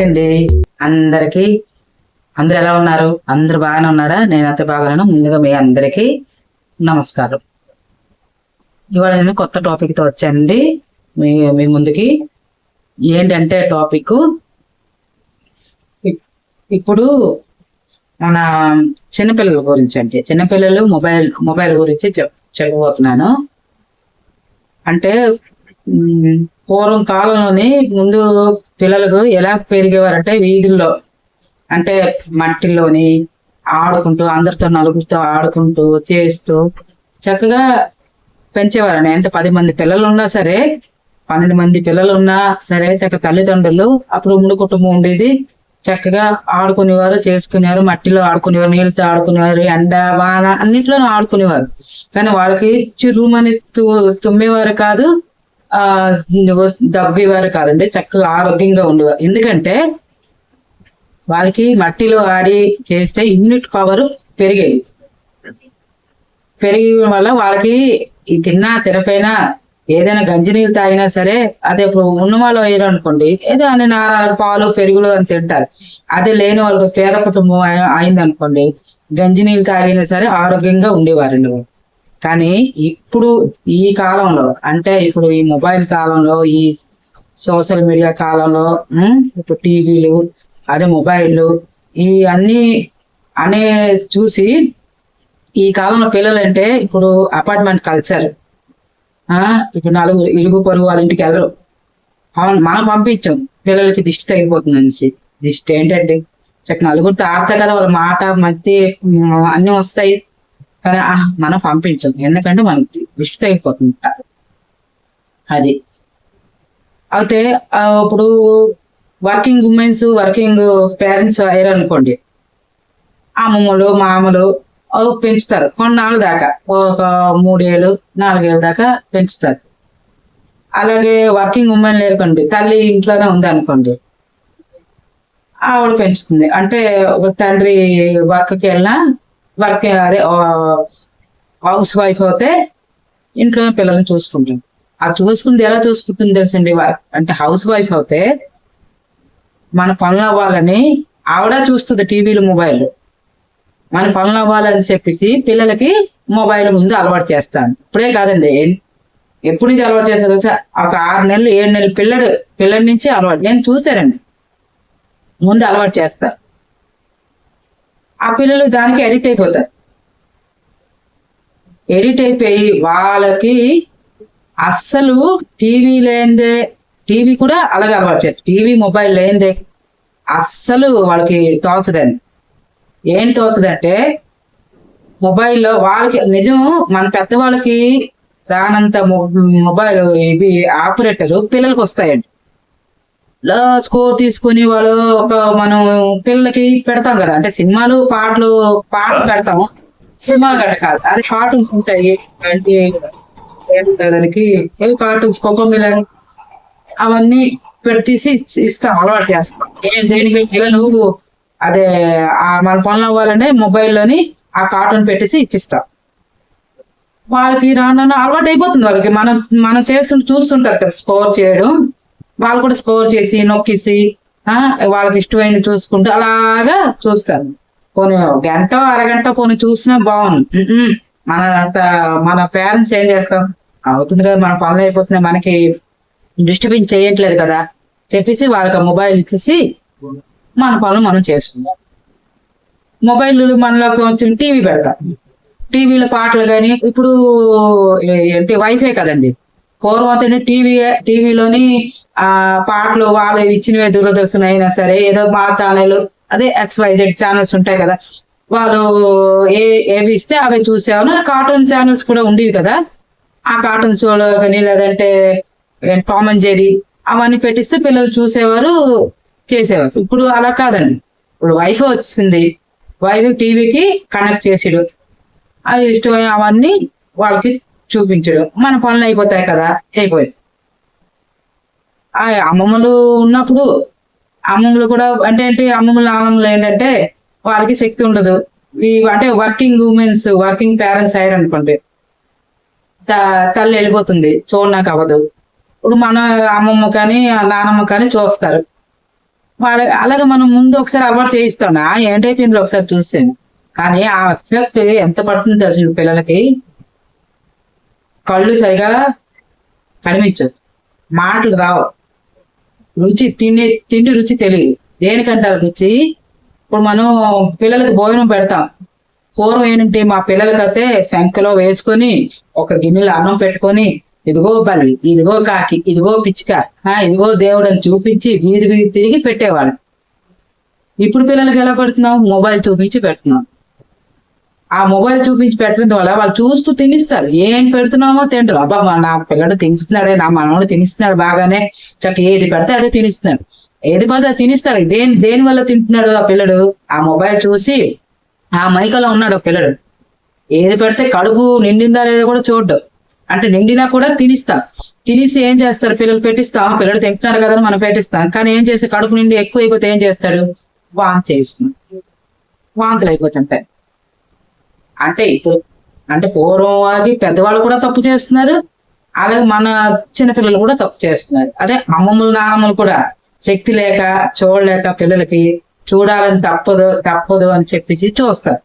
Hi అండి. అందరికి. అందరు ఎలా ఉన్నారు? అందరు బాగానే ఉన్నారా? నేనైతే బాగాను ముందుగా మీ అందరికి నమస్కారం. ఇవాళ నేను కొత్త టాపిక్తో వచ్చానండి. మీ మీ ముందుకి. ఏంటంటే టాపిక్ ఇప్పుడు మన చిన్నపిల్లల గురించి అంటే చిన్నపిల్లలు మొబైల్ మొబైల్ గురించి చెప్ చెప్పబోతున్నాను. అంటే పూర్వం కాలంలోని ముందు పిల్లలకు ఎలా పెరిగేవారంటే వీధుల్లో. అంటే మట్టిలోని ఆడుకుంటూ అందరితో నలుగురితో ఆడుకుంటూ చేస్తూ చక్కగా పెంచేవారండి. అంటే పది మంది పిల్లలు ఉన్నా సరే పన్నెండు మంది పిల్లలు ఉన్నా సరే చక్కగా తల్లిదండ్రులు అప్పుడు ముందు కుటుంబం ఉండేది. చక్కగా ఆడుకునేవారు చేసుకునేవారు మట్టిలో ఆడుకునేవారు నీళ్ళతో ఆడుకునేవారు ఎండ వాన అన్నిట్లోనూ ఆడుకునేవారు. కానీ వాళ్ళకి చిరుమని తు- తుమ్మేవారు కాదు. ఆ కాదండి చక్కగా ఆరోగ్యంగా ఉండేవారు ఎందుకంటే వాళ్ళకి మట్టిలో ఆడి చేస్తే ఇమ్యూనిటీ పవర్ పెరిగేది. పెరిగడం వల్ల వాళ్ళకి ఈ తిన్నా తినపోయినా ఏదైనా గంజి నీళ్ళు తాగినా సరే అదే ఇప్పుడు ఉన్న వాళ్ళు అయ్యారు అనుకోండి ఏదో అని నారాలు పాలు పెరుగులు అని తింటారు. అదే లేని వాళ్ళకి పేద కుటుంబం అయిందనుకోండి గంజి నీళ్ళు తాగినా సరే ఆరోగ్యంగా ఉండేవారండి వాళ్ళు. కానీ ఇప్పుడు ఈ కాలంలో అంటే ఇప్పుడు ఈ మొబైల్ కాలంలో ఈ సోషల్ మీడియా కాలంలో ఇప్పుడు టీవీలు అదే మొబైళ్ళు ఈ అన్ని అనే చూసి ఈ కాలంలో పిల్లలు అంటే ఇప్పుడు అపార్ట్మెంట్ కల్చర్. ఇప్పుడు నలుగురు ఇరుగు పొరుగు వాళ్ళ ఇంటికి వెళ్ళరు. అవును మనం పంపించాం. పిల్లలకి దిష్టి తగ్గిపోతుంది అనేసి దిష్టి ఏంటండి? చక్క నలుగురితో ఆడతా కదా వాళ్ళ మాట మధ్య అన్నీ వస్తాయి. కానీ మనం పంపించం. ఎందుకంటే మనకి దిష్టి అయిపోతుంది. అది. అయితే ఇప్పుడు వర్కింగ్ ఉమెన్స్ వర్కింగ్ పేరెంట్స్ అయ్యారు అనుకోండి అమ్మమ్మలు మామలు పెంచుతారు. కొన్నాళ్ళు దాకా ఒక మూడేళ్ళు నాలుగేళ్ళ దాకా పెంచుతారు. అలాగే వర్కింగ్ ఉమెన్ లేరుకోండి తల్లి ఇంట్లోనే ఉంది అనుకోండి ఆవిడ పెంచుతుంది. అంటే ఒక తండ్రి వర్క్కి వెళ్ళినా వర్క్ అదే హౌస్ వైఫ్ అయితే ఇంట్లోనే పిల్లల్ని చూసుకుంటుంది ఆ చూసుకుంది ఎలా చూసుకుంటుంది తెలుసండి? అంటే హౌస్ వైఫ్ అయితే మన పనులు అవ్వాలని ఆవిడ చూస్తుంది టీవీలు మొబైల్. మన పనులు అవ్వాలని చెప్పేసి పిల్లలకి మొబైల్ ముందు అలవాటు చేస్తాను. ఇప్పుడే కాదండి ఎప్పుడు నుంచి అలవాటు చేస్తారు ఒక ఆరు నెలలు ఏడు నెలలు పిల్లడు పిల్లడి నుంచి అలవాటు నేను చూశానండి. ముందు అలవాటు చేస్తాను ఆ పిల్లలు దానికి ఎడిట్ అయిపోతారు. ఎడిట్ అయిపోయి వాళ్ళకి అస్సలు టీవీ లేనిదే టీవీ కూడా అలాగే అలవాటు చేస్తారు. టీవీ మొబైల్ లేనిదే అస్సలు వాళ్ళకి తోచదండి. ఏం తోచదంటే మొబైల్లో వాళ్ళకి నిజం మన పెద్దవాళ్ళకి రానంత మొ- మొబైల్ ఇది ఆపరేటర్ పిల్లలకి వస్తాయండి. స్కోర్ తీసుకుని వాళ్ళు ఒక మనం పిల్లలకి పెడతాం కదా. అంటే సినిమాలు పాటలు పాటలు పెడతాం సినిమాలు గట్ట కాదు. అది కార్టూన్స్ ఉంటాయి. అంటే దానికి? ఏ కార్టూన్స్? కోకోమిలన్ అవన్నీ పెట్టేసి ఇస్తాం అలవాటు చేస్తాం. దేనికి? పిల్లలు అదే మన పనులు అవ్వాలంటే మొబైల్లోని ఆ కార్టూన్ పెట్టేసి ఇచ్చిస్తాం. వాళ్ళకి రాను అలవాటు అయిపోతుంది వాళ్ళకి. మనం మనం చేస్తుంటే చూస్తుంటారు కదా స్కోర్ చేయడం. వాళ్ళు కూడా స్కోర్ చేసి నొక్కేసి వాళ్ళకి ఇష్టమైన చూసుకుంటూ అలాగా చూస్తారు. పోనీ ఒక గంట అరగంట పోనీ చూసినా బాగుంది. మన అంత- మన పేరెంట్స్ ఏం చేస్తాం అవుతుంది కదా మన పనులు అయిపోతున్నాయి మనకి డిస్టర్బెన్స్ చేయట్లేదు కదా. చెప్పేసి వాళ్ళకి ఆ మొబైల్ ఇచ్చేసి మన పనులు మనం చేసుకుందాం. మొబైల్ మనలో కొంచెం టీవీ పెడతాం. టీవీలో పాటలు కానీ ఇప్పుడు ఏంటి వైఫై కదండి. పూర్వతని టీవీ టీవీలోని ఆ పాటలు వాళ్ళు ఇచ్చినవే దూరదర్శన్ అయినా సరే ఏదో మా ఛానల్ అదే ఎక్స్వైజెడ్ ఛానల్స్ ఉంటాయి కదా వాళ్ళు ఏ ఏవి ఇస్తే అవి చూసేవాళ్ళు. కార్టూన్ ఛానల్స్ కూడా ఉండేవి కదా. ఆ కార్టూన్ షోలో కానీ లేదంటే టామ్ అండ్ జెరీ అవన్నీ పెట్టిస్తే పిల్లలు చూసేవారు చేసేవారు. ఇప్పుడు అలా కాదండి. ఇప్పుడు వైఫై వచ్చింది. వైఫై టీవీకి కనెక్ట్ చేసాడు. అది ఇష్టమైన అవన్నీ వాళ్ళకి చూపించడం. మన పనులు అయిపోతాయి కదా అయిపోయింది ఆ అమ్మమ్మలు ఉన్నప్పుడు అమ్మమ్మలు కూడా అంటే ఏంటి అమ్మమ్మల నాన్నమ్మలు ఏంటంటే వాళ్ళకి శక్తి ఉండదు. అంటే వర్కింగ్ ఉమెన్స్ వర్కింగ్ పేరెంట్స్ అయ్యారు అనుకోండి. త- తల్లి వెళ్ళిపోతుంది చూడడానికి అవ్వదు. ఇప్పుడు మన అమ్మమ్మ కానీ నానమ్మ కానీ చూస్తారు. వాళ్ళ అలాగే మనం ముందు ఒకసారి అలవాటు చేయిస్తాం. ఆ ఏంటైపోయింది ఒకసారి చూసాను కానీ ఆ ఎఫెక్ట్ ఎంత పడుతుంది తెలుసు పిల్లలకి? కళ్ళు సరిగా కనిపించదు. మాటలు రావు. రుచి తిండి తిండి రుచి తెలియదు. దేనికంటారు రుచి? ఇప్పుడు మనం పిల్లలకి భోజనం పెడతాం. పూర్వం ఏంటంటే మా పిల్లలకైతే శంఖలో వేసుకొని ఒక గిన్నెలో అన్నం పెట్టుకొని ఇదిగో బలి ఇదిగో కాకి ఇదిగో పిచ్చిక ఇదిగో దేవుడని చూపించి వీధి వీధి తిరిగి పెట్టేవాళ్ళం. ఇప్పుడు పిల్లలకి ఎలా పెడుతున్నాం మొబైల్ చూపించి పెడుతున్నాం. ఆ మొబైల్ చూపించి పెట్టడం వల్ల వాళ్ళు చూస్తూ తినిస్తారు. ఏం పెడుతున్నామో తింటారు అబ్బా మా నా పిల్లడు తినిస్తున్నాడే నా మనవాడు తినిస్తున్నాడు బాగానే. చక్క ఏది పెడితే అదే తినిస్తున్నాడు. ఏది పడితే అది తినిస్తాడు దేని దేని వల్ల తింటున్నాడు ఆ పిల్లడు? ఆ మొబైల్ చూసి ఆ మైకలో ఉన్నాడు ఆ పిల్లడు. ఏది పెడితే కడుపు నిండిందా లేదా కూడా చూడ్డు. అంటే నిండినా కూడా తినిస్తాం. తినేసి ఏం చేస్తారు? పిల్లలు పెట్టిస్తాం. పిల్లలు తింటున్నారు కదా మనం పెట్టిస్తాం. కానీ ఏం చేస్తే కడుపు నిండి ఎక్కువ అయిపోతే ఏం చేస్తాడు? వాంతి చేస్తున్నాం వాంతులు అయిపోతుంటాయి. అంటే ఇప్పుడు అంటే పూర్వం వారికి పెద్దవాళ్ళు కూడా తప్పు చేస్తున్నారు. అలాగే మన చిన్నపిల్లలు కూడా తప్పు చేస్తున్నారు. అదే అమ్మమ్మలు నాన్నమ్మలు కూడా శక్తి లేక చూడలేక పిల్లలకి చూడాలని తప్పదు తప్పదు అని చెప్పేసి చూస్తారు.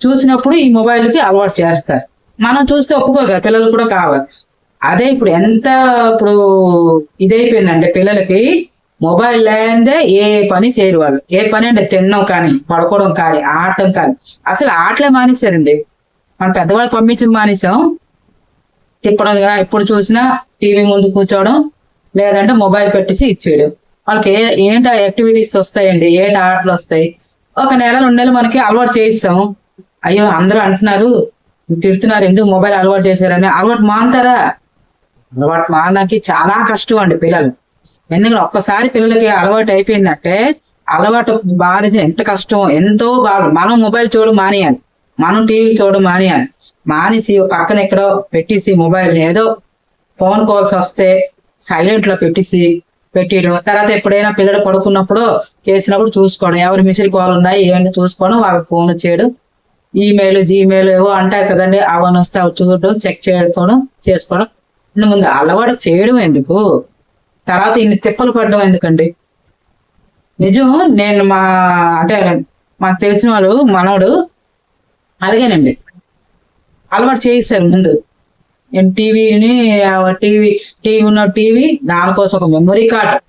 చూసినప్పుడు ఈ మొబైల్కి అలవాటు చేస్తారు. మనం చూస్తే ఒప్పుకోరు కదా పిల్లలు కూడా కావాలి. అదే ఇప్పుడు ఎంత ఇప్పుడు ఇదైపోయిందంటే పిల్లలకి మొబైల్ లేదే ఏ పని చేయరు వాళ్ళు. ఏ పని అంటే తినడం కానీ పడుకోవడం కానీ ఆడటం కానీ. అసలు ఆటలే మానేశారండి. మన పెద్దవాళ్ళు పంపించడం మానేసాం తిప్పడం ఎప్పుడు చూసినా టీవీ ముందు కూర్చోవడం లేదంటే మొబైల్ పెట్టేసి ఇచ్చేయడం. వాళ్ళకి ఏ ఏంటి యాక్టివిటీస్ వస్తాయండి? ఏంటి ఆటలు వస్తాయి? ఒక నెల రెండు నెలలు మనకి అలవాటు చేయిస్తాం. అయ్యో అందరూ అంటున్నారు తిడుతున్నారు ఎందుకు మొబైల్ అలవాటు చేశారని. అలవాటు మానతారా అలవాటు మానడానికి చాలా కష్టం అండి పిల్లలు. ఎందుకంటే ఒక్కసారి పిల్లలకి అలవాటు అయిపోయిందంటే అలవాటు బాధ ఎంత కష్టం ఎంతో బాధ మనం మొబైల్ చూడడం మానేయాలి. మనం టీవీ చూడడం మానేయాలి. మానేసి పక్కన ఎక్కడో పెట్టేసి మొబైల్ ఏదో ఫోన్ కాల్స్ వస్తే సైలెంట్లో పెట్టేసి పెట్టేయడం. తర్వాత ఎప్పుడైనా పిల్లలు పడుకున్నప్పుడు చేసినప్పుడు చూసుకోవడం. ఎవరి మిసిల్ కాల్ ఉన్నాయి ఏమైనా చూసుకోవడం వాళ్ళకి ఫోన్ చేయడం. ఈమెయిల్ జీమెయిల్ ఏవో అంటారు కదండి అవన్నీ వస్తే అవి చూడడం చెక్ చేసుకోవడం చేసుకోవడం. ముందు అలవాటు చేయడం ఎందుకు? తర్వాత ఇన్ని తిప్పలు పడడం ఎందుకండి? నిజం నేను మా అంటే మాకు తెలిసిన వాడు మనవడు అలాగేనండి. అలవాటు చేయిస్తారు ముందు. నేను టీవీని టీవీ టీవీ ఉన్న టీవీ దానికోసం ఒక మెమొరీ కార్డ్.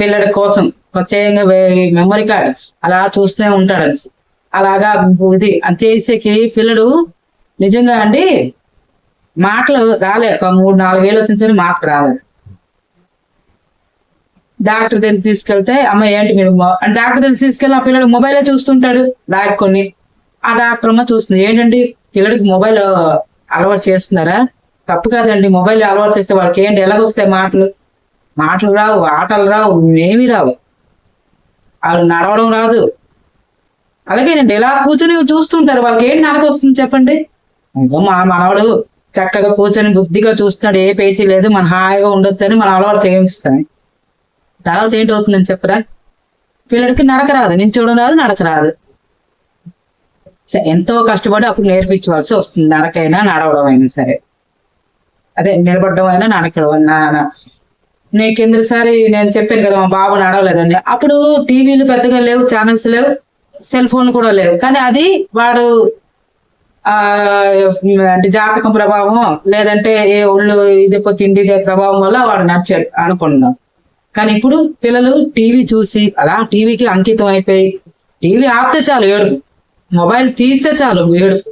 పిల్లడి కోసం కొత్తగా మెమొరీ కార్డ్. అలా చూస్తూనే ఉంటాడు అని అలాగా ఇది అది చేసేకి పిల్లడు నిజంగా అండి మాటలు రాలే. ఒక మూడు నాలుగేళ్ళు వచ్చిన సరే మాటలు రాలేదు. డాక్టర్ దగ్గర తీసుకెళ్తే అమ్మ ఏంటి మీరు డాక్టర్ దగ్గర తీసుకెళ్ళి ఆ పిల్లడు మొబైలే చూస్తుంటాడు. లాక్కొని ఆ డాక్టర్ అమ్మ చూస్తుంది ఏంటండి? పిల్లడికి మొబైల్ అలవాటు చేస్తున్నారా? తప్పు కాదండి మొబైల్ అలవాటు చేస్తే వాళ్ళకి ఏంటి? ఎలాగొస్తాయి మాటలు? మాటలు రావు ఆటలు రావు ఏమీ రావు. వాళ్ళు నడవడం రాదు. అలాగేనండి ఇలా కూర్చొని చూస్తుంటారు వాళ్ళకి ఏంటి నడక వస్తుంది చెప్పండి మా మనవాడు చక్కగా కూర్చొని బుద్ధిగా చూస్తున్నాడు ఏ పేచీ లేదు మన హాయిగా ఉండొచ్చు అని మనం అలవాటు చేయిస్తాం తర్వాత ఏంటి అవుతుందని చెప్పరా? పిల్లడికి నడక రాదు. నించోవడం రాదు నడక రాదు. ఎంతో కష్టపడి అప్పుడు నేర్పించవలసి వస్తుంది. నడకైనా నడవడం అయినా సరే. అదే నిలబడడం అయినా నడకడం నా- నా- నేను కిందసారి నేను చెప్పాను కదా మా బాబు నడవలేదండి అప్పుడు టీవీలు పెద్దగా లేవు ఛానల్స్ లేవు సెల్ ఫోన్లు కూడా లేవు. కానీ అది వాడు అంటే జాతకం ప్రభావం లేదంటే ఏ ఒళ్ళు ఇది తిండి ఇదే ప్రభావం వల్ల వాడు నడిచాడు అనుకున్నాం కానీ ఇప్పుడు పిల్లలు టీవీ చూసి అలా టీవీకి అంకితం అయిపోయి టీవీ ఆపితే చాలు ఏడుపు. మొబైల్ తీస్తే చాలు ఏడుపు.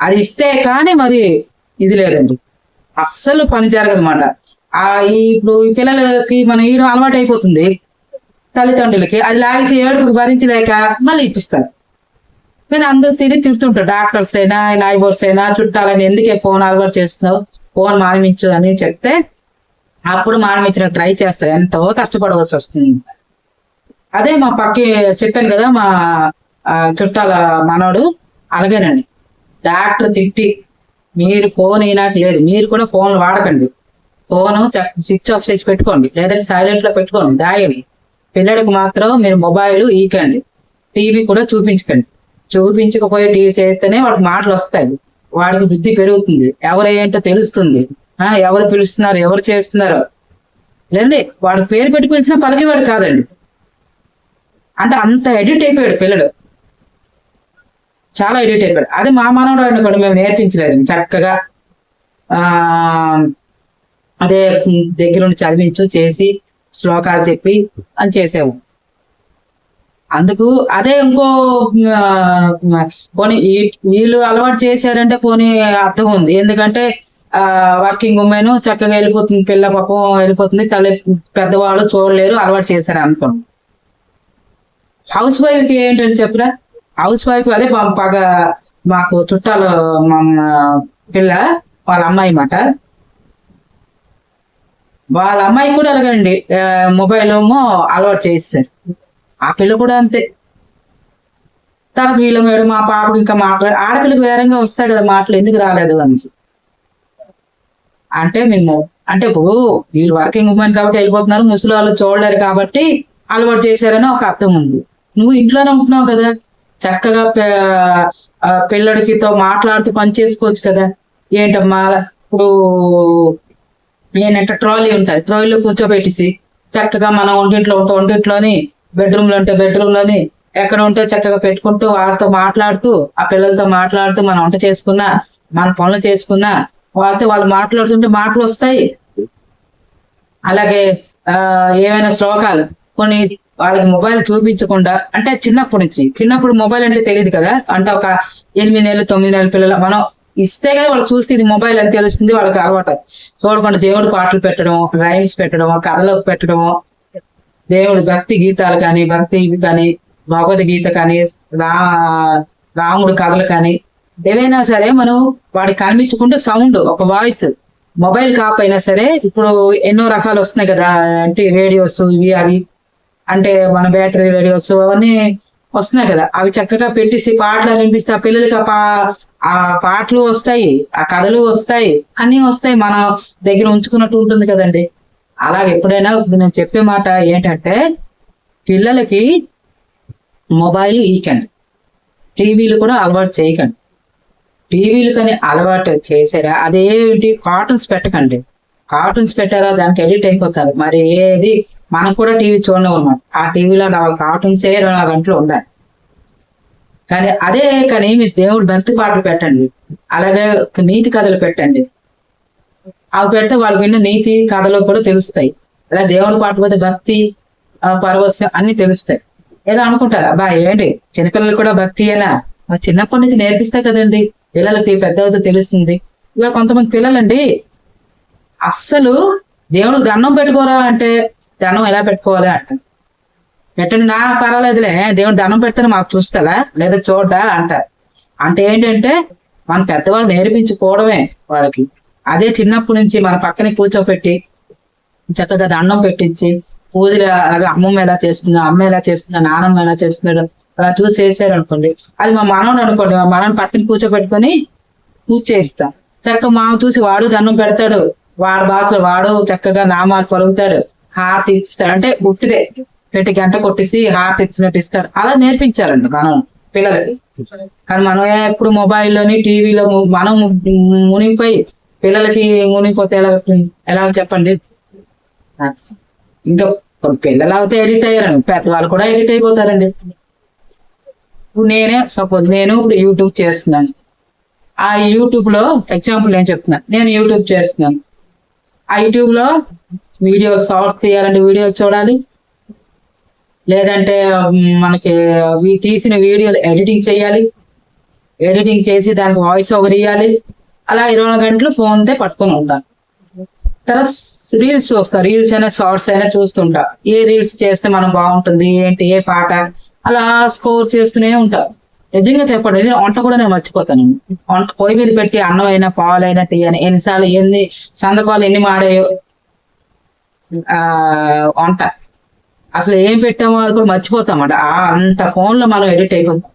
అది ఇస్తే కానీ మరి ఇది లేదండి. అస్సలు పని జరగదన్నమాట. ఆ ఇప్పుడు ఈ పిల్లలకి మనం ఈయడం అలవాటు అయిపోతుంది. తల్లిదండ్రులకి అది లాగేసి ఏడుపుకి భరించలేక మళ్ళీ ఇచ్చిస్తారు. కానీ అందరూ తిరిగి తిడుతుంటారు. డాక్టర్స్ అయినా లైబర్స్ అయినా చుట్టాలని ఎందుకే ఫోన్ అలవాటు చేస్తున్నావు? ఫోన్ మానిమించు అని చెప్తే అప్పుడు మానిపించిన ట్రై చేస్తారు ఎంతో కష్టపడవలసి వస్తుంది. అదే మా పక్కి చెప్పాను కదా మా చుట్టాల మనోడు అలాగేనండి. డాక్టర్ తిట్టి మీరు ఫోన్ ఈనాటి లేదు మీరు కూడా ఫోన్ వాడకండి. ఫోన్ స్విచ్ ఆఫ్ చేసి పెట్టుకోండి. లేదంటే సైలెంట్లో పెట్టుకోండి. దాయండి పిల్లడికి మాత్రం మీరు మొబైల్ ఈకండి. టీవీ కూడా చూపించకండి. చూపించకపోయి టీవీ చేస్తేనే వాడికి మాటలు వస్తాయి. వాడికి బుద్ధి పెరుగుతుంది. ఎవరు ఏంటో తెలుస్తుంది. ఎవరు పిలుస్తున్నారు? ఎవరు చేస్తున్నారు? లేదండి వాడు పేరు పెట్టి పిలిచినా పలికేవాడు కాదండి. అంటే అంత ఎడిట్ అయిపోయాడు పిల్లడు. చాలా ఎడిట్ అయిపోయాడు. అదే మా మనవడు అనుకోండి మేము నేర్పించలేదు. చక్కగా అదే దగ్గరుండి చదివించు చేసి శ్లోకాలు చెప్పి అని చేసాము అందుకు అదే ఇంకో పోనీ వీళ్ళు అలవాటు చేశారంటే పోనీ అర్థం ఉంది. ఎందుకంటే వర్కింగ్ ఉమెన్ చక్కగా వెళ్ళిపోతుంది పిల్ల పాపం వెళ్ళిపోతుంది తల్లి పెద్దవాళ్ళు చూడలేరు అలవాటు చేశారు అనుకోండి హౌస్ వైఫ్ ఏంటని ఏంటంటే చెప్పరా? హౌస్ వైఫ్ అదే పగ మాకు చుట్టాలు మా పిల్ల వాళ్ళ అమ్మాయి మాట వాళ్ళ అమ్మాయి కూడా అలాగండి మొబైల్ ఏమో అలవాటు చేస్తారు ఆ పిల్ల కూడా అంతే. తర్వాత వీళ్ళ మేడం మా పాపకి ఇంకా మాట్లాడు ఆడపిల్లకి వేరంగా వస్తాయి కదా మాటలు ఎందుకు రాలేదు అనేసి. అంటే మేము అంటే ఇప్పుడు వీళ్ళు వర్కింగ్ ఉమెన్ కాబట్టి వెళ్ళిపోతున్నారు ముసలి వాళ్ళు చూడలేరు కాబట్టి అలవాటు చేశారని ఒక అర్థం ఉంది. నువ్వు ఇంట్లోనే ఉంటున్నావు కదా చక్కగా పిల్లడికితో మాట్లాడుతూ పని చేసుకోవచ్చు కదా. ఏంటమ్మా ఇప్పుడు ఏంటంటే ట్రాలీ ఉంటుంది ట్రాలీలో కూర్చోబెట్టేసి చక్కగా మనం ఒంటింట్లో ఉంటే ఒంటింట్లోని బెడ్రూమ్లో ఉంటే బెడ్రూమ్లోని ఎక్కడ ఉంటే చక్కగా పెట్టుకుంటూ వాళ్ళతో మాట్లాడుతూ ఆ పిల్లలతో మాట్లాడుతూ మనం వంట చేసుకున్నా మన పనులు చేసుకున్నా వాళ్ళతో వాళ్ళు మాట్లాడుతుంటే మాటలు వస్తాయి. అలాగే ఏమైనా శ్లోకాలు కొన్ని వాళ్ళకి మొబైల్ చూపించకుండా అంటే చిన్నప్పటి నుంచి చిన్నప్పుడు మొబైల్ అంటే తెలియదు కదా అంటే ఒక ఎనిమిది నెలలు తొమ్మిది నెలల పిల్లలు మనం ఇస్తే కదా వాళ్ళు చూసి ఇది మొబైల్ అని తెలుస్తుంది వాళ్ళకి అలవాటు. చూడకుండా దేవుడి పాటలు పెట్టడం రైమ్స్ పెట్టడం కథలు పెట్టడం దేవుడు భక్తి గీతాలు కానీ భక్తి కానీ భగవద్గీత కానీ రా రాముడు కథలు కానీ ఏవైనా సరే మనం వాడికి కనిపించుకుంటే సౌండ్ ఒక వాయిస్. మొబైల్ కాకపోయినా సరే ఇప్పుడు ఎన్నో రకాలు వస్తున్నాయి కదా అంటే రేడియోస్ ఇవి అవి. అంటే మన బ్యాటరీ రేడియోస్ అవన్నీ వస్తున్నాయి కదా అవి చక్కగా పెట్టేసి పాటలు వినిపిస్తే ఆ పిల్లలకి ఆ పా ఆ పాటలు వస్తాయి ఆ కథలు వస్తాయి అన్నీ వస్తాయి మన దగ్గర ఉంచుకున్నట్టు ఉంటుంది కదండి. అలాగే ఎప్పుడైనా ఇప్పుడు నేను చెప్పే మాట ఏంటంటే పిల్లలకి మొబైల్ ఈకండి టీవీలు కూడా అలవాటు చేయకండి. టీవీలు కానీ అలవాటు చేశారా? అదేంటి కార్టూన్స్ పెట్టకండి. కార్టూన్స్ పెట్టారా? దానికి ఎడిట్ అయిపోతారు. మరి ఏది? మనం కూడా టీవీ చూడడం అనమాట ఆ టీవీలో నాలుగు కార్టూన్స్ ఇరవై నాలుగు గంటలు ఉండాలి. కానీ అదే కానీ మీరు దేవుడు భక్తి పాటలు పెట్టండి. అలాగే నీతి కథలు పెట్టండి. అవి పెడితే వాళ్ళకి విన్న నీతి కథలు కూడా తెలుస్తాయి. అలా దేవుడి పాట పోతే భక్తి ఆ, పరవశం అన్ని తెలుస్తాయి. ఏదో అనుకుంటారు అబ్బా ఏంటి? చిన్నపిల్లలు కూడా భక్తి అయినా చిన్నప్పటి నుంచి నేర్పిస్తాయి కదండి. పిల్లలకి పెద్ద అవుతూ తెలుస్తుంది. ఇవాళ కొంతమంది పిల్లలండి అస్సలు దేవుడికి దండం పెట్టుకోరా అంటే దండం ఎలా పెట్టుకోవాలి అంట. పెట్టండి నా పర్వాలేదులే దేవుడు దండం పెడతాను మాకు చూస్తాడా? లేదా చూడ్డా అంటారు అంటే ఏంటంటే మన పెద్దవాళ్ళు నేర్పించుకోవడమే వాళ్ళకి. అదే చిన్నప్పటి నుంచి మన పక్కనే కూర్చోపెట్టి చక్కగా దండం పెట్టించి పూజలు అలాగే అమ్మమ్మ ఎలా చేస్తుందో అమ్మ ఎలా చేస్తుందో నానమ్మ ఎలా చేస్తున్నాడు అలా చూసి చేశారు అనుకోండి అది మా మనవడు అనుకోండి మా మనవని పక్కన కూర్చోబెట్టుకొని పూజ చేయిస్తాం చక్కగా మామ చూసి వాడు దండం పెడతాడు. వాడు భాషలో వాడు చక్కగా నామాలు పలుకుతాడు. హారతి ఇస్తాడు అంటే గుట్టిదే పెట్టి గంట కొట్టేసి హారతి ఇచ్చినట్టు ఇస్తారు. అలా నేర్పించాలండి మనం పిల్లలకి. కానీ మనం ఎప్పుడు మొబైల్లోని టీవీలో మనం మునిగిపోయి పిల్లలకి మునిగిపోతే ఎలా ఎలా చెప్పండి? ఇంకా పిల్లలు అయితే ఎడిట్ అయ్యారండి. పెద్దవాళ్ళు కూడా ఎడిట్ అయిపోతారండి. ఇప్పుడు నేనే సపోజ్ నేను ఇప్పుడు యూట్యూబ్ చేస్తున్నాను. ఆ యూట్యూబ్లో ఎగ్జాంపుల్ నేను చెప్తున్నాను నేను యూట్యూబ్ చేస్తున్నాను. ఆ యూట్యూబ్లో వీడియోస్ షార్ట్స్ తీయాలంటే వీడియోస్ చూడాలి. లేదంటే మనకి తీసిన వీడియోలు ఎడిటింగ్ చేయాలి. ఎడిటింగ్ చేసి దానికి వాయిస్ ఓవర్ ఇవ్వాలి అలా ఇరవై గంటలు ఫోన్తో పట్టుకొని ఉంటాను. తర్వాత రీల్స్ చూస్తా. రీల్స్ అయినా షార్ట్స్ అయినా చూస్తుంటా. ఏ రీల్స్ చేస్తే మనం బాగుంటుంది? ఏంటి? ఏ పాట? అలా స్కోర్ చేస్తూనే ఉంటా. నిజంగా చెప్పండి నేను వంట కూడా నేను మర్చిపోతాను. వంట పొయ్యి మీద పెట్టి అన్నం అయినా పాలు అయినా టీ అయినా ఎన్నిసార్లు ఎన్ని సందర్భాలు ఎన్ని మాడాయో ఆ వంట. అసలు ఏం పెట్టామో అది కూడా మర్చిపోతాం అంట అంత ఫోన్లో మనం ఎడిట్ అయిపోతాం.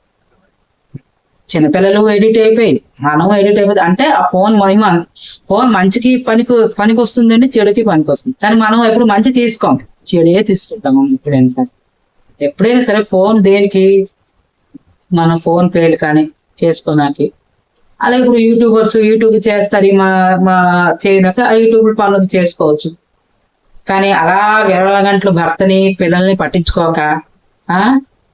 చిన్నపిల్లలు ఎడిట్ అయిపోయి మనం ఎడిట్ అయిపోతుంది అంటే ఆ ఫోన్ మహిమ ఫోన్ మంచికి పనికి పనికి వస్తుందండి చెడుకి పనికి వస్తుంది కానీ మనం ఎప్పుడు మంచి తీసుకోం. చెడే తీసుకుంటాం ఎప్పుడైనా సరే. ఎప్పుడైనా సరే ఫోన్ దేనికి? మన ఫోన్ పేలు కానీ చేసుకోడానికి. అలాగే ఇప్పుడు యూట్యూబర్స్ యూట్యూబ్ చేస్తారు మా మా చేయనాక ఆ యూట్యూబ్ పనులు చేసుకోవచ్చు. కానీ అలా వేల గంటలు భర్తని పిల్లల్ని పట్టించుకోక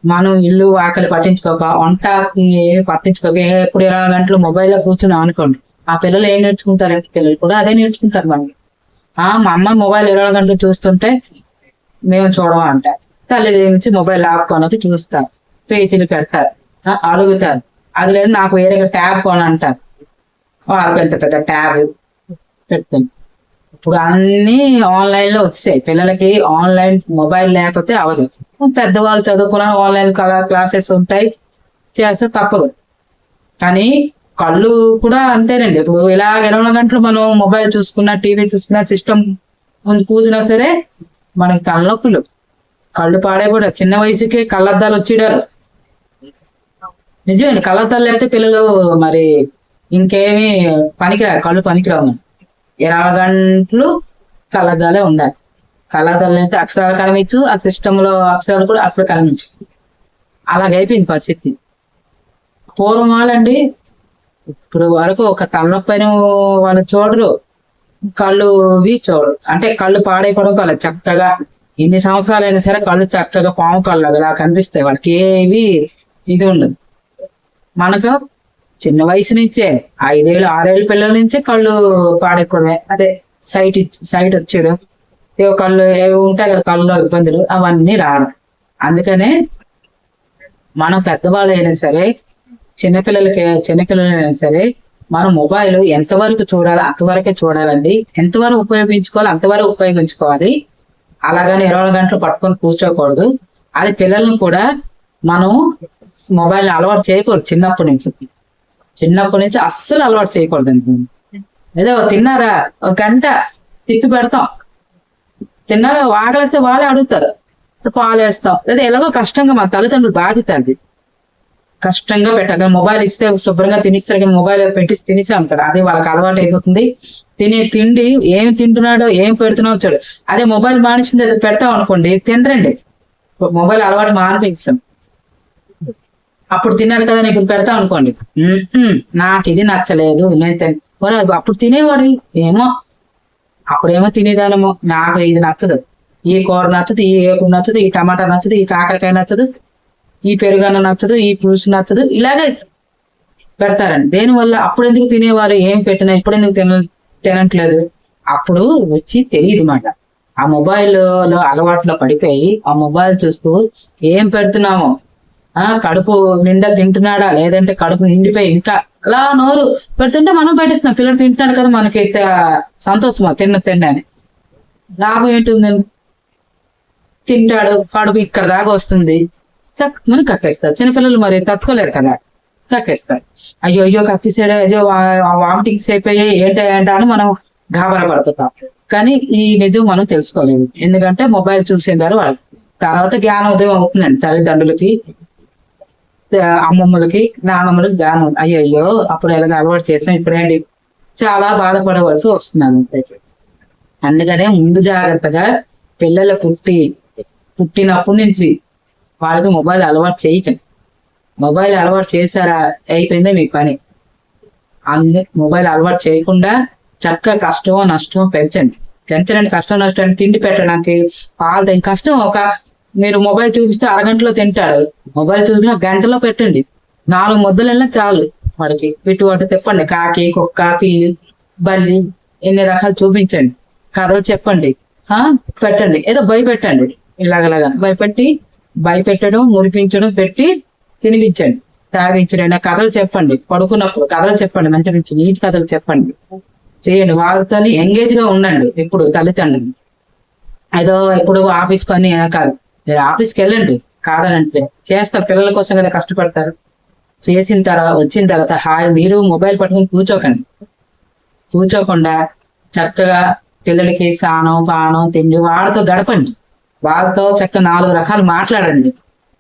మనం ఇల్లు ఆకలి పట్టించుకోక వంటకి పట్టించుకోక ఎప్పుడు ఇరవై గంటలు మొబైల్లో కూర్చున్నాం అనుకోండి ఆ పిల్లలు ఏం నేర్చుకుంటారంటే పిల్లలు కూడా అదే నేర్చుకుంటారు మనకి ఆ మా అమ్మ మొబైల్ ఇరవై గంటలు చూస్తుంటే మేము చూడము అంట. తల్లి నుంచి మొబైల్ ఆపుకొని చూస్తారు. పేజీలు పెడతారు. అడుగుతారు. అది లేదు నాకు వేరేగా ట్యాబ్ కొనంటారు వాళ్ళకి పెద్ద పెద్ద ట్యాబ్ పెడతాం ఇప్పుడు అన్ని ఆన్లైన్లో వచ్చాయి. పిల్లలకి ఆన్లైన్ మొబైల్ లేకపోతే అవదు పెద్దవాళ్ళు చదువుకున్న ఆన్లైన్ క్లాసెస్ ఉంటాయి. చేస్తే తప్పదు. కానీ కళ్ళు కూడా అంతేనండి. ఇప్పుడు ఇలా ఇరవై గంటలు మనం మొబైల్ చూసుకున్నా టీవీ చూసుకున్నా సిస్టమ్ ముందు కూర్చున్నా సరే మనకి తలనొప్పులు. కళ్ళు పాడే కూడా చిన్న వయసుకే కళ్ళద్దాలు వచ్చిడారు నిజమే కళ్ళద్దాలు లేకపోతే పిల్లలు మరి ఇంకేమి పనికిరా కళ్ళు పనికిరావు ఇరవై గంటలు కళ్ళద్దాలే ఉండాలి. కళ్ళద్దాలు అయితే అక్షరాలు కనిపించు ఆ సిస్టంలో అక్షరాలు కూడా అసలు కలమించు అలాగైపోయింది పరిస్థితి. పూర్వం వాళ్ళండి ఇప్పుడు వరకు ఒక తలనొప్పైన వాళ్ళు చూడరు కళ్ళువి చూడరు అంటే కళ్ళు పాడైపోవడం వాళ్ళ చక్కగా ఎన్ని సంవత్సరాలైనా సరే కళ్ళు చక్కగా పాము కళ్ళు అలా కనిపిస్తాయి వాళ్ళకి ఏవి ఇది ఉండదు. మనకు చిన్న వయసు నుంచే ఐదేళ్ళు ఆరేళ్ళ పిల్లల నుంచే కళ్ళు పాడెక్కడమే. అదే సైట్ సైట్ వచ్చాడు. ఏవో కళ్ళు ఏవో ఉంటాయి కదా కళ్ళలో ఇబ్బందులు అవన్నీ రావడం. అందుకనే మనం పెద్దవాళ్ళు అయినా సరే చిన్నపిల్లలకి చిన్నపిల్లలైనా సరే మన మొబైల్ ఎంతవరకు చూడాలి అంతవరకే చూడాలండి. ఎంతవరకు ఉపయోగించుకోవాలి అంతవరకు ఉపయోగించుకోవాలి. అలాగని ఇరవై గంటలు పట్టుకొని కూర్చోకూడదు. అది పిల్లలను కూడా మనం మొబైల్ అలవాటు చేయకూడదు చిన్నప్పటి నుంచి. చిన్నప్పటి నుంచి అస్సలు అలవాటు చేయకూడదు ఏదో తిన్నారా? ఒక గంట తిప్పి పెడతాం. తిన్నారా? ఆకలిస్తే వాళ్ళే అడుగుతారు. పాలు వేస్తాం. లేదా ఎలాగో కష్టంగా మా తల్లిదండ్రులు బాధ్యత అది. కష్టంగా పెట్టాలి. మొబైల్ ఇస్తే శుభ్రంగా తినిస్తారు కానీ మొబైల్ పెట్టి తినేసాం కదా అది వాళ్ళకి అలవాటు అయిపోతుంది. తినే తిండి ఏం తింటున్నాడో ఏం పెడుతున్నాడో చూడు. అదే మొబైల్ మానేసింది అది పెడతాం అనుకోండి తినరండి. మొబైల్ అలవాటు మానిపించాం అప్పుడు తిన్నాడు కదా ఇప్పుడు పెడతాం అనుకోండి. నాకు ఇది నచ్చలేదు. నేను అప్పుడు తినేవాడు ఏమో. అప్పుడేమో తినేదానేమో. నాకు ఇది నచ్చదు. ఈ కూర నచ్చదు ఈ ఏపు నచ్చదు ఈ టమాటా నచ్చదు ఈ కాకరకాయ నచ్చదు ఈ పెరుగన్న నచ్చదు ఈ పులుసు నచ్చదు. ఇలాగే పెడతారండి. దేనివల్ల? అప్పుడు ఎందుకు తినేవారు? ఏం పెట్టినా ఇప్పుడు ఎందుకు తిన తినట్లేదు? అప్పుడు వచ్చి తెలియదు మాట. ఆ మొబైల్లో అలవాట్లో పడిపోయి ఆ మొబైల్ చూస్తూ ఏం పెడుతున్నామో ఆ కడుపు నిండా తింటున్నాడా? లేదంటే కడుపు నిండిపోయి ఇంకా అలా నోరు పెడుతుంటే మనం పెట్టిస్తున్నాం పిల్లలు తింటున్నాడు కదా మనకి సంతోషమా? తిన్న తిన్నాని లాభం ఏంటుంది తింటాడు కడుపు ఇక్కడ దాకా వస్తుంది. తక్- మనం కక్కేస్తారు చిన్నపిల్లలు మరి తట్టుకోలేరు కదా. కక్కేస్తారు అయ్యో అయ్యో కక్కేసాడు. అయ్యో వామిటింగ్స్ అయిపోయాయి. ఏంటో ఏంటో అని మనం గాబరా పడుతుంటాం. కానీ ఈ నిజం మనం తెలుసుకోలేము. ఎందుకంటే మొబైల్ చూసిన ద్వారా వాళ్ళు తర్వాత జ్ఞానోదయం అవుతుందండి తల్లిదండ్రులకి. అమ్మమ్మలకి నాన్నమ్మలకి గాను. అయ్యో అప్పుడు ఎలాగ అలవాటు చేసాం ఇప్పుడేంటి చాలా బాధపడవలసి వస్తుంది అందుకనే ముందు జాగ్రత్తగా పిల్లలు పుట్టి పుట్టినప్పటి నుంచి వాళ్ళకి మొబైల్ అలవాటు చేయకండి. మొబైల్ అలవాటు చేశారా అయిపోయిందే మీ పని. అందు మొబైల్ అలవాటు చేయకుండా చక్కగా కష్టమో నష్టమో పెంచండి. పెంచడానికి కష్టం నష్టం తిండి పెట్టడానికి పాలు కష్టం ఒక మీరు మొబైల్ చూపిస్తే అరగంటలో తింటాడు మొబైల్ చూపిన గంటలో పెట్టండి. నాలుగు ముద్దలైనా చాలు వాడికి ఇటువంటి తెప్పండి. కాకి కుక్క పిల్లి బల్లి ఎన్ని రకాలు చూపించండి. కథలు చెప్పండి. పెట్టండి. ఏదో భయపెట్టండి. ఇలాగలాగా భయపెట్టి భయపెట్టడం మురిపించడం పెట్టి తినిపించండి. తాగించడం కథలు చెప్పండి. పడుకున్నప్పుడు కథలు చెప్పండి. మంచి మంచి నీటి కథలు చెప్పండి. చేయండి. వాళ్ళతో ఎంగేజ్గా ఉండండి. ఇప్పుడు తల్లిదండ్రులు. ఏదో ఇప్పుడు ఆఫీస్ పని కాదు. మీరు ఆఫీస్కి వెళ్ళండి. కాదనంటే చేస్తారు పిల్లల కోసం కదా కష్టపడతారు. చేసిన తర్వాత వచ్చిన తర్వాత హాయ్ మీరు మొబైల్ పట్టుకుని కూర్చోకండి. కూర్చోకుండా చక్కగా పిల్లలకి స్నానం పానం తిండి వాళ్ళతో గడపండి. వాళ్ళతో చక్కగా నాలుగు రకాలు మాట్లాడండి.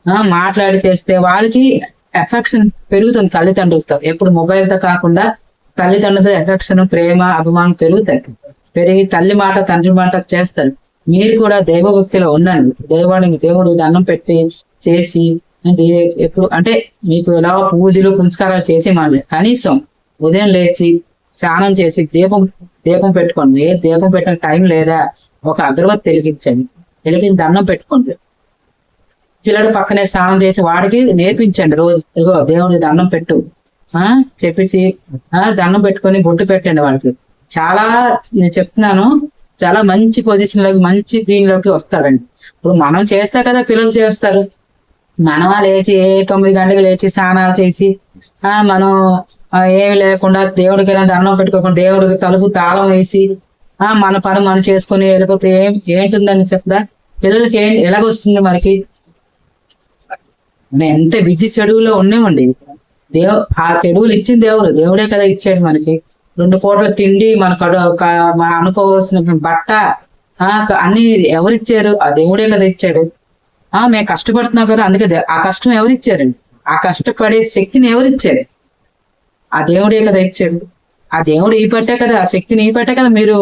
ఆ, మాట్లాడి చేస్తే వాళ్ళకి ఎఫెక్షన్ పెరుగుతుంది తల్లిదండ్రులతో. ఎప్పుడు మొబైల్తో కాకుండా తల్లిదండ్రులతో ఎఫెక్షన్ ప్రేమ అభిమానం పెరుగుతాయి. పెరిగి తల్లి మాట తండ్రి మాట చేస్తారు. మీరు కూడా దైవభక్తిలో ఉండండి. దైవానికి దేవుడు దండం పెట్టి చేసి ఎప్పుడు అంటే మీకు ఎలా పూజలు పునస్కారాలు చేసి మనం కనీసం ఉదయం లేచి స్నానం చేసి దీపం దీపం పెట్టుకోండి. ఏ దీపం పెట్టిన టైం లేదా? ఒక అగరబత్తి వెలిగించండి. వెలిగించి దండం పెట్టుకోండి. పిల్లడు పక్కనే స్నానం చేసి వాడికి నేర్పించండి రోజు. ఇగో దేవుడి దండం పెట్టు. ఆ చెప్పేసి ఆ దండం పెట్టుకొని బొట్టు పెట్టండి వాళ్ళకి. చాలా నేను చెప్తున్నాను చాలా మంచి పొజిషన్లోకి మంచి దీనిలోకి వస్తారండి. ఇప్పుడు మనం చేస్తా కదా పిల్లలు చేస్తారు. మనమా లేచి ఏ తొమ్మిది గంటలకు లేచి స్నానాలు చేసి మనం ఏమి లేకుండా దేవుడికి ఇలాంటి అన్నం పెట్టుకోకుండా దేవుడికి తలుపు తాళం వేసి మన పని మనం చేసుకొని వెళ్ళిపోతే ఏం ఏంటుందని చెప్పదా పిల్లలకి ఏం ఎలాగొస్తుంది మనకి? మనం ఎంత బిజీ షెడ్యూల్లో ఉండేవండి దేవు ఆ షెడ్యూల్ ఇచ్చింది దేవుడు దేవుడే కదా ఇచ్చాడు మనకి. రెండు పూటల తిండి మన కడు మన అనుకోవాల్సిన బట్ట ఆ అన్ని ఎవరిచ్చారు ఆ దేవుడే కదా ఇచ్చాడు. ఆ మేము కష్టపడుతున్నాం కదా అందుకే ఆ కష్టం ఎవరిచ్చారండి ఆ కష్టపడే శక్తిని ఎవరిచ్చారు ఆ దేవుడే కదా ఇచ్చాడు. ఆ దేవుడు ఈ పట్టే కదా ఆ శక్తిని ఈ పట్టే కదా మీరు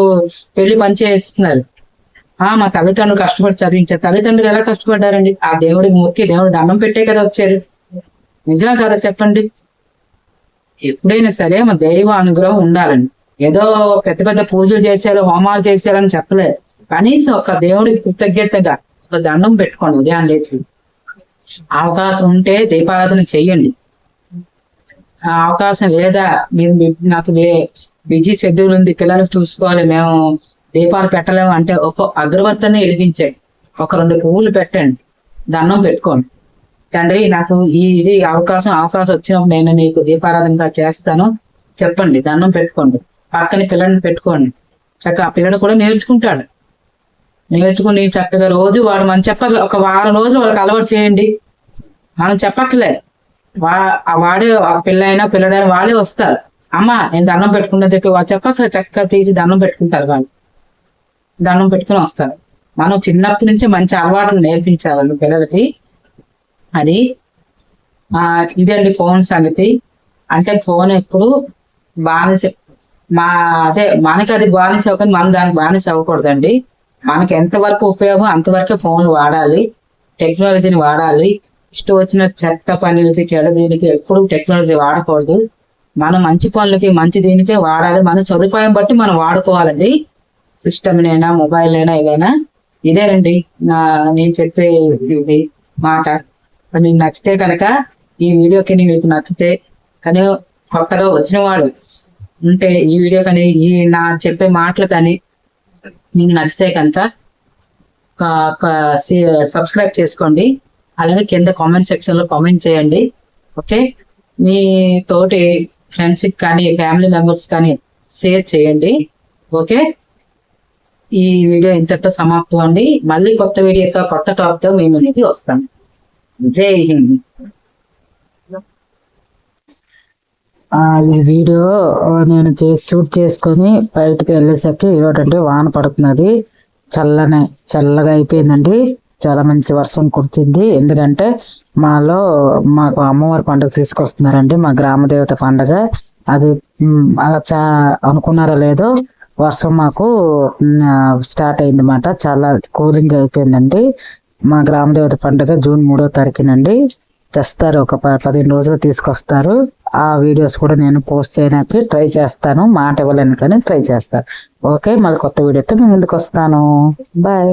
పెళ్ళి పనిచేస్తున్నారు ఆ మా తల్లిదండ్రులు కష్టపడి చదివించారు. తల్లిదండ్రులు ఎలా కష్టపడ్డారండి? ఆ దేవుడికి మొక్కి దేవుడు దండం పెట్టే కదా వచ్చారు. నిజమే కదా చెప్పండి? ఎప్పుడైనా సరే మన దైవ అనుగ్రహం ఉండాలండి. ఏదో పెద్ద పెద్ద పూజలు చేశారు హోమాలు చేశారని చెప్పలేదు. కనీసం ఒక దేవుడికి కృతజ్ఞతగా ఒక దండం పెట్టుకోండి ఉదయం లేచి అవకాశం ఉంటే దీపారాధన చెయ్యండి. ఆ అవకాశం లేదా మేము నాకు బిజీ షెడ్యూల్ ఉంది పిల్లలకు చూసుకోవాలి మేము దీపాలు పెట్టలేము అంటే ఒక అగరబత్తని వెలిగించండి. ఒక రెండు పువ్వులు పెట్టండి. దండం పెట్టుకోండి. తండ్రి నాకు ఈ ఇది అవకాశం అవకాశం వచ్చినప్పుడు నేను నీకు దీపారాధనగా చేస్తాను. చెప్పండి దండం పెట్టుకోండి. పక్కన పిల్లల్ని పెట్టుకోండి. చక్కగా ఆ పిల్లడు కూడా నేర్చుకుంటాడు. నేర్చుకుని చక్కగా రోజు వాడు మనం చెప్ప ఒక వారం రోజులు వాళ్ళకి అలవాటు చేయండి. మనం చెప్పట్లే. వా వాడే ఆ పిల్లైనా పిల్లడైనా వాళ్ళే వస్తారు. అమ్మ నేను దండం పెట్టుకుంటా చెప్పి వాళ్ళు చెప్పక చక్కగా తీసి దండం పెట్టుకుంటారు వాళ్ళు. దండం పెట్టుకుని వస్తారు. మనం చిన్నప్పటి నుంచి మంచి అలవాట్లు నేర్పించాలి పిల్లలకి. అది. ఇదండి ఫోన్ సంగతి. అంటే ఫోన్ ఎప్పుడు బానిస మా అదే మనకి అది బానిస అవ్వకని మనం దానికి బానిస అవ్వకూడదండి. మనకి ఎంతవరకు ఉపయోగం అంతవరకే ఫోన్ వాడాలి టెక్నాలజీని వాడాలి. ఇష్టం వచ్చిన చెత్త పనులకి చెడ దీనికి ఎప్పుడు టెక్నాలజీ వాడకూడదు. మనం మంచి పనులకి మంచి దీనికే వాడాలి. మన సదుపాయం బట్టి మనం వాడుకోవాలండి. సిస్టమ్నైనా మొబైల్ అయినా ఏదైనా ఇదేనండి నా నేను చెప్పే ఇది మాట. మీకు నచ్చితే కనుక ఈ వీడియోకి మీకు నచ్చితే కానీ కొత్తగా వచ్చిన వాడు ఉంటే ఈ వీడియో కానీ ఈ నా చెప్పే మాటలు కానీ మీకు నచ్చితే కనుక సబ్స్క్రైబ్ చేసుకోండి. అలాగే కింద కామెంట్ సెక్షన్లో కామెంట్ చేయండి. ఓకే? మీ తోటి ఫ్రెండ్స్కి కానీ ఫ్యామిలీ మెంబర్స్ కానీ షేర్ చేయండి. ఓకే? ఈ వీడియో ఇంతటితో సమాప్తం అండి. మళ్ళీ కొత్త వీడియోతో కొత్త టాప్తో మేము మీ వస్తాం జై హింద్. ఈ వీడియో నేను చేసి షూట్ చేసుకొని బయటకు వెళ్ళేసరికి ఏంటంటే వాన పడుతున్నది. చల్లనే చల్లగా అయిపోయిందండి. చాలా మంచి వర్షం కురిచింది ఎందుకంటే మాలో మాకు అమ్మవారి పండుగ తీసుకొస్తున్నారండి. మా గ్రామదేవత పండుగ. అది అలా చా అనుకున్నారో లేదో వర్షం మాకు స్టార్ట్ అయింది అన్నమాట చాలా కూలింగ్ అయిపోయిందండి. మా గ్రామ దేవత పండుగ జూన్ మూడో తారీఖునండి. తెస్తారు. ఒక పదిహేను రోజులు తీసుకొస్తారు. ఆ వీడియోస్ కూడా నేను పోస్ట్ చేయడానికి ట్రై చేస్తాను. మాట ఇవ్వలేను కానీ ట్రై చేస్తాను. ఓకే మళ్ళీ కొత్త వీడియోతో మీ ముందుకు వస్తాను. బాయ్.